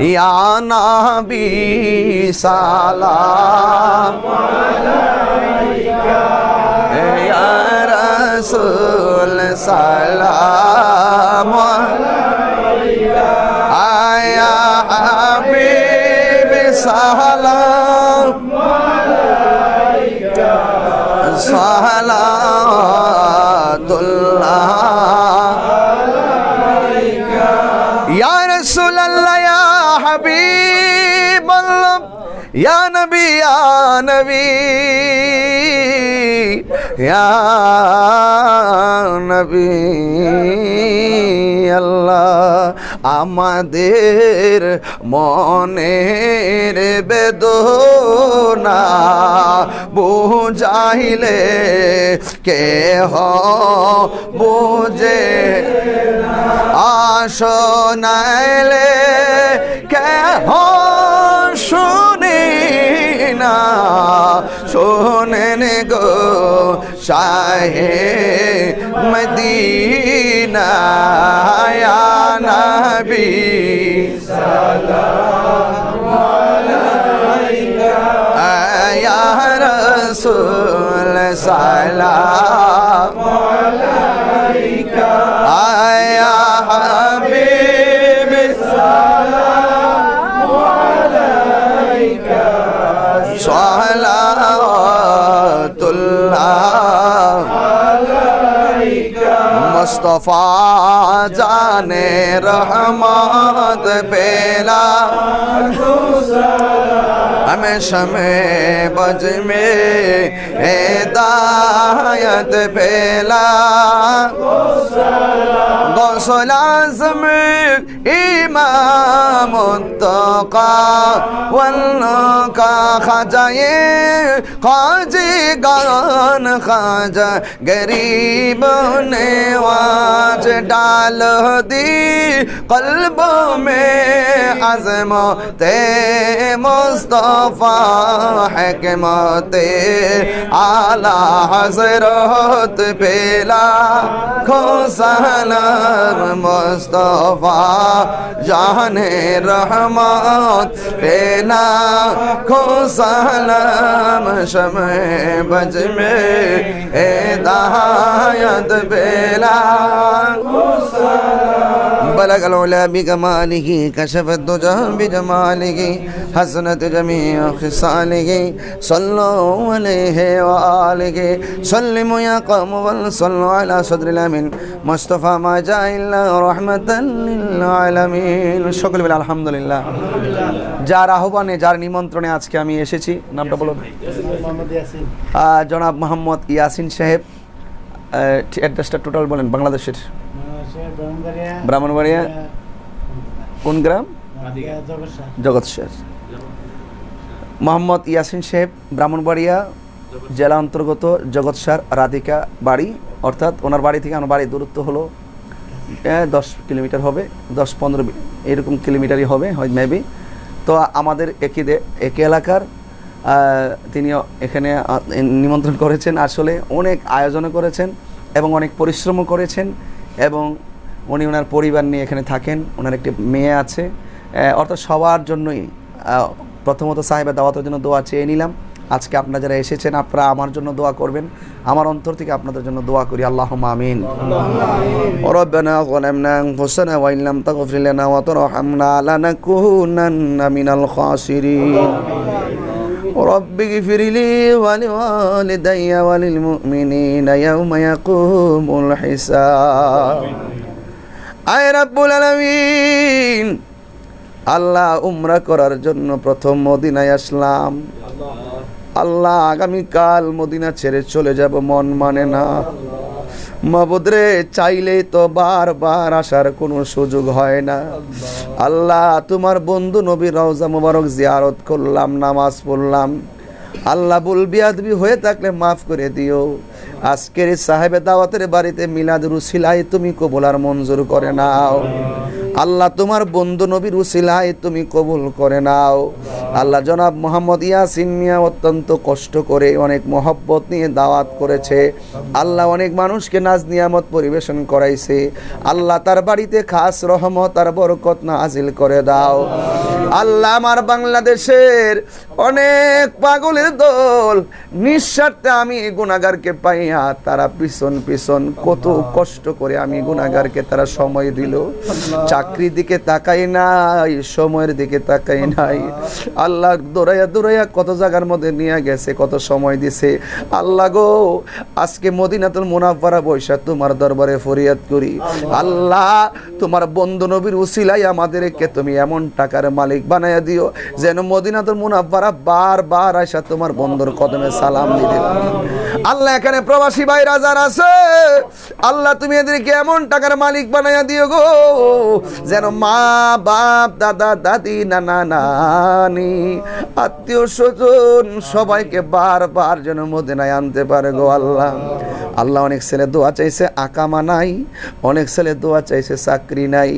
ইয়া নবী সালাম ইয়া রাসূল সালাম আয়া হাবিব সালাম নবী। নবী আল্লাহ আমাদের মনের বেদনা বুঝাইলে কে হ বুঝে আসনাইলে কে হ শুনি না শোনেন গো শাহে মদিনা নবী ইয়া মুস্তফা জানে রহমত পেলা। हमेशा में बज में हिदायत पेला गौसल आज़म इमाम तका वल्लो का खजाए खाजी गान खाजा गरीब ने वाज डाल दी। कल्ब में आज़म ते मुस्तफ़ा মুস্তফা হেকমতে আলা হজরত পেলা খোসালাম মুস্তফা জানে রহমত পেলা খোসালাম শমে বজ মে এ দাহায়ত পেলা। খোসালাম بلغ العلا بكماله كشف الدجى بجماله حسنت جميع خصاله صلوا عليه وآله سلموا يا قوم وصلوا على صدر الأمين مصطفى ما جاء إلا رحمة للعالمين সকল বলে আলহামদুলিল্লাহ যার আহ্বানে যার নিমন্ত্রণে আজকে আমি এসেছি নামটা বলুন আহ, জনাব মোহাম্মদ ইয়াসিন সাহেব অ্যাড্রেসটা টোটাল বলেন বাংলাদেশের ব্রাহ্মণবাড়িয়া কোন গ্রাম? জগৎ মোহাম্মদ ইয়াসিন সাহেব ব্রাহ্মণবাড়িয়া জেলা অন্তর্গত জগৎসার রাধিকা বাড়ি অর্থাৎ ওনার বাড়ি থেকে আমার বাড়ির দূরত্ব হলো দশ কিলোমিটার হবে দশ পনেরো এরকম কিলোমিটারই হবে হয় মেবি তো আমাদের একই দে- একই এলাকার তিনিও এখানে নিমন্ত্রণ করেছেন আসলে অনেক আয়োজনও করেছেন এবং অনেক পরিশ্রমও করেছেন। এবং উনি ওনার পরিবার নিয়ে এখানে থাকেন ওনার একটি মেয়ে আছে আহ, অর্থাৎ সবার জন্যই আহ, প্রথমত সাহেবের দাওয়াতের জন্য দোয়া চেয়ে নিলাম আজকে আপনারা যারা এসেছেন আপনারা আমার জন্য দোয়া করবেন আমার অন্তর থেকে আপনাদের জন্য দোয়া করি আল্লাহ আমিন ربنا ظلمنا أنفسنا وإن لم تغفر لنا وترحمنا لنكونن من الخاسرين رب اغفر لي ولوالدي وللمؤمنين يوم يقوم الحساب আয় রাব্বুল আলামিন আল্লাহ উমরা করার জন্য প্রথম মদিনায় আসলাম আল্লাহ আগামীকাল মদিনা ছেড়ে চলে যাব মন মানে না মাবুদরে চাইলে তো বারবার আসার কোনো সুযোগ হয় না। আল্লাহ। তোমার বন্ধু নবী রওজা মুবারক জিয়ারত করলাম নামাজ পড়লাম। আল্লাহ বলবি আদবি হয়ে থাকলে মাফ করে দিও। আজকের সাহেবে দাওয়াতের বাড়িতে মিলাদ রুসিলাই তুমি কবলার মঞ্জুর করে নাও। আল্লাহ তোমার বন্ধু নবীর উসিলায় তুমি কবুল করে নাও। আল্লাহ জনাব মোহাম্মদ ইয়াসিন মিয়া অত্যন্ত কষ্ট করে অনেক মহব্বত নিয়ে দাওয়াত করেছে। আল্লাহ অনেক মানুষকে নাজ নিয়ামত পরিবেশন করাইছে। আল্লাহ তার বাড়িতে খাস রহমত আর বরকত নাজিল করে দাও। আল্লাহ আমার বাংলাদেশের অনেক পাগলের দল নিঃস্বার্থে আমি গুণাগারকে পাইয়া তারা পিছন পিছন কত কষ্ট করে আমি গুণাগারকে তারা সময় দিল। চাকরির দিকে তাকাই নাই, সময়ের দিকে তাকাই নাই। আল্লাহ দৌড়াইয়া দৌড়াইয়া কত জায়গার মধ্যে নিয়ে গেছে, কত সময় দিছে। আল্লাহ গো, আজকে মদিনাতুল মুনাফারা বৈশা তোমার দরবারে ফরিয়াদ করি। আল্লাহ, তোমার বন্ধু নবীর উসিলাই আমাদেরকে তুমি এমন টাকার মালিক বানাইয়া দিও, যেন মদিনাতুল মুনাফারা বারবার আইসা তোমার বন্ধুর কদমে সালাম দিতে আল্লাহ এখানে প্রবাসী ভাই রাজার আছে, আল্লাহ তুমি এদেরকে এমন টাকার মালিক বানাইয়া দিও গো যেন মা, বাপ, দাদা, দাদি, নানা, নানি, আত্মীয়, স্বজন সবাইকে বারবার যেন মদিনায় আনতে পারে গো আল্লাহ। আল্লাহ অনেক ছেলে দোয়া চাইছে, আকামা নাই। অনেক ছেলে দোয়া চাইছে, চাকরি নাই।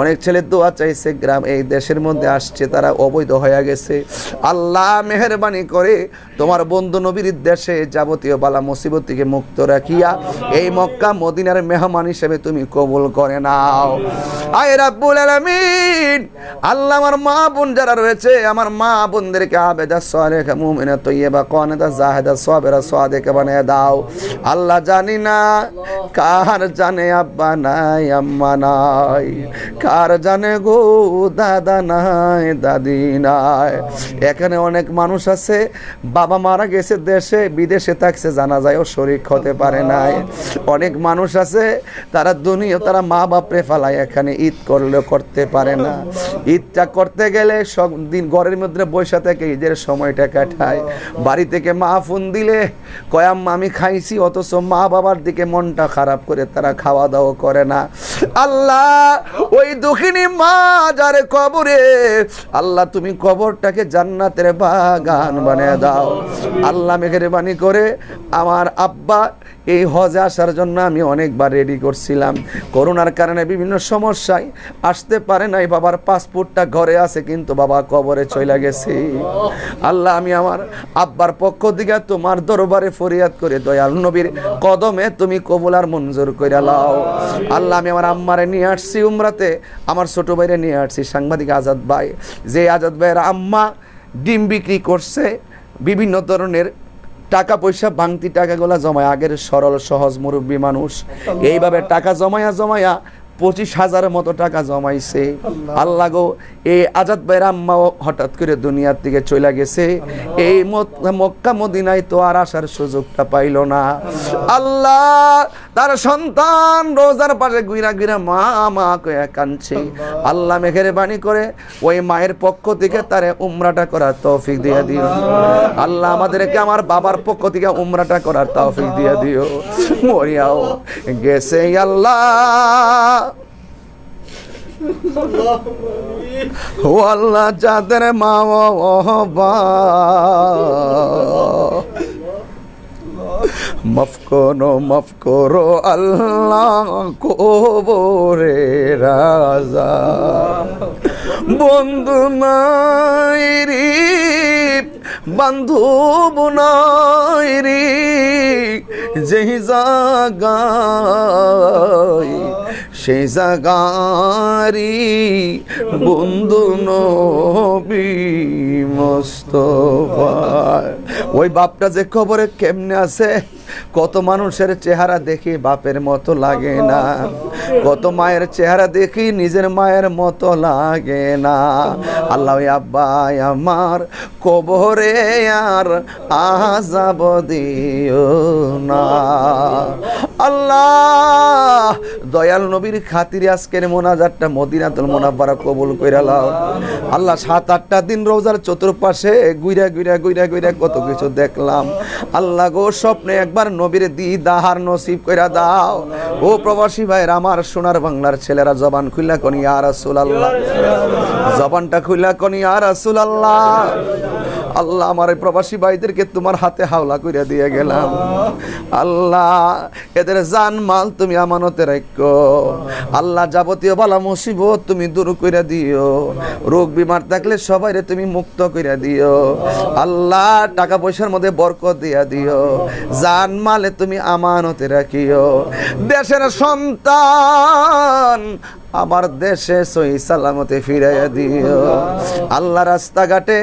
অনেক ছেলে দোয়া চাইছে, গ্রাম এই দেশের মধ্যে আসছে, তারা অবৈধ হয়ে গেছে। আল্লাহ মেহরবানি করে তোমার বন্ধু নবীর দেশে যাবতীয় বালা মুসিবত থেকে মুক্ত রাখিয়া এই মক্কা মদিনার মেহমান হিসেবে তুমি কবুল করে নাও। আয় রাব্বুল আলামিন। আল্লাহ আমার মা বোন যারা রয়েছে, আমার মা বোনদেরকে আবেদা সালেহা, মুমিনা, তৈয়বা, কানাদা, জাহেদা সাবেরা সাদেকা বানিয়ে দাও। আল্লাহ জানি না কার জানে আব্বা নাই, আম্মা নাই। কার জানে গো দাদা নাই, দাদি নাই। এখানে অনেক মানুষ আছে, বাবা মারা গেছে দেশে, বিদেশে থাকছে জানা যায় ও শরিক হতে পারে নাই। অনেক মানুষ আছে, তারা দুনিয়া, তারা মা বাপরে ফালায়, এখানে ঈদ করলেও করতে পারে না। ঈদটা করতে গেলে সব দিন ঘরের মধ্যে বৈশা থেকে ঈদের সময়টা কাটায়। বাড়ি থেকে মা ফোন দিলে কয়াম আমি খাইছি, অথচ মা বাবার দিকে মনটা খারাপ করে তারা খাওয়া দাওয়া করে না। আল্লাহ, ওই দুঃখিনী মা যারে কবরে, আল্লাহ, তুমি কবরটাকে জান্নাতের বাগান বানিয়ে দাও। আল্লাহ মেহরবানি করে, আমার আব্বা এই হজে আসার জন্য আমি অনেকবার রেডি করছিলাম। করোনার কারণে বিভিন্ন সমস্যায় আসতে পারে নাই, বাবার পাসপোর্টটা ঘরে আছে, কিন্তু বাবা কবরে চলে গেছে। আল্লাহ, আমি আমার আব্বার পক্ষ দিকে তোমার দরবারে ফরিয়াদ করে, দয়াল নবীর কদমে তুমি কবুল আর মঞ্জুর করে লাও আল্লাহ, আমি আমার আম্মারে নিয়ে আসছি উমরাতে, আমার ছোট ভাইরে নিয়ে আসছি, সাংবাদিক আজাদ ভাই। যে আজাদ ভাইয়ের আম্মা ডিম বিক্রি করছে, বিভিন্ন ধরনের টাকা পয়সা ভাঙতি টাকাগুলা জমায়। আগের সরল সহজ মুরব্বী মানুষ। এইভাবে টাকা জমায়া জমায়া পঁচিশ হাজারের মতো টাকা জমাইছে। আল্লাহ। গো এই আজাদ ভাইয়ের আম্মাও হঠাৎ করে দুনিয়ার দিকে চলে গেছে। এই মক্কা মদিনায় তো আর আসার সুযোগটা পাইল না। আল্লাহ তার সন্তান রোজার পাশে গুইরা গুইরা মা মা কয়ে কাঁদছে। আল্লাহ। মেঘের বাণী করে ওই মায়ের পক্ষ থেকে তারে উমরাটা করার তৌফিক দিয়ে দিও। আল্লাহ। আমাদেরকে আমার বাবার পক্ষ থেকে উমরাটা করার তৌফিক দিয়ে দিও। মরিয়াও গেছে আল্লাহ। ও আল্লাহ যাদের মা বাবা মাফ করো মাফ করো, আল্লাহ কোবরে রাজা। বন্ধু নাই রে, বান্ধব নাই রে, যেই জাগায় সেই জাগারি বন্ধু নবী মোস্তফা। ওই বাপটা যে খবরে কেমনে আছে? কত মানুষের চেহারা দেখি বাপের মতো লাগে না। কত মায়ের চেহারা দেখি নিজের মায়ের মতো লাগে না। আল্লাহ আব্বাই আমার কবরে আর আজাব দিও না। আল্লাহ, দয়াল নবীর খাতিরে আজকের মোনাজারটা মদিনাতুল মোনাব্বারা কবুল কইরা আল্লাহ সাত, আটটা দিন রোজার চতুর্পাশে গুইরা গুইরা গুইরা গুইরা কত কিছু দেখলাম। আল্লাহ গো স্বপ্নে একবার নবীর দিদাহার নসিব কইরা দাও। ও প্রবাসী ভাইয়ের, আমার সোনার বাংলার ছেলেরা, জবান খুইলা কনি আর রাসূলুল্লাহ। জবানটা খুইলা কনি আর রাসূল আল্লাহ আমার এই প্রবাসী ভাইদেরকে তোমার হাতে হাওলা করে দিয়ে গেলাম। আল্লাহ, এদের জান মাল তুমি আমানতে রাখো আল্লাহ যাবতীয় বালা মুসিবত তুমি দূর করে দিও। রোগ বিমার থাকলে সবাইরে তুমি মুক্ত করে দিও। আল্লাহ টাকা পয়সার মধ্যে বরকত দিয়া দিও। জান মালে তুমি আমানতে রাখিও। দেশের সন্তান আমার দেশে সই সালামতে ফিরাইয়া দিও। আল্লাহ রাস্তাঘাটে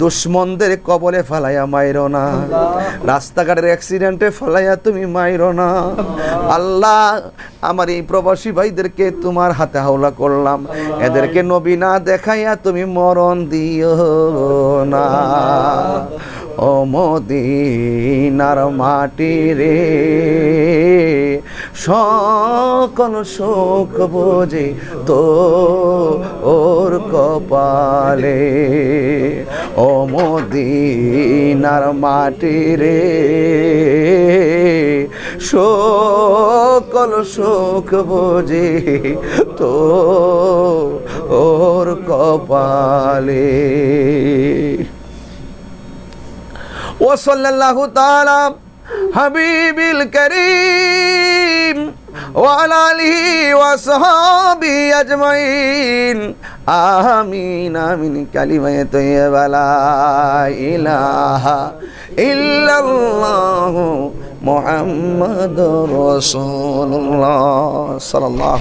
দুশ্মনদের কবলে ফালাইয়া মাইরো না। রাস্তাঘাটের অ্যাক্সিডেন্টে ফালাইয়া তুমি মাইরো না। আল্লাহ, আমার এই প্রবাসী ভাইদেরকে তোমার হাতে হাওলা করলাম। এদেরকে নবী না দেখাইয়া তুমি মরণ দিও না। ও মদিনার মাটি রে সকল শোক বোঝে তো ওর কপালে। ও মদিনার মাটি রে, সকল শোক বোঝে তো ওর কপালে। ও সাল্লাল্লাহু তাআলা হাবিবিল করিম। وعلى آله وصحابه أجمعين آمين آمين كلمة طيبة لا إله إلا الله محمد رسول الله صلى الله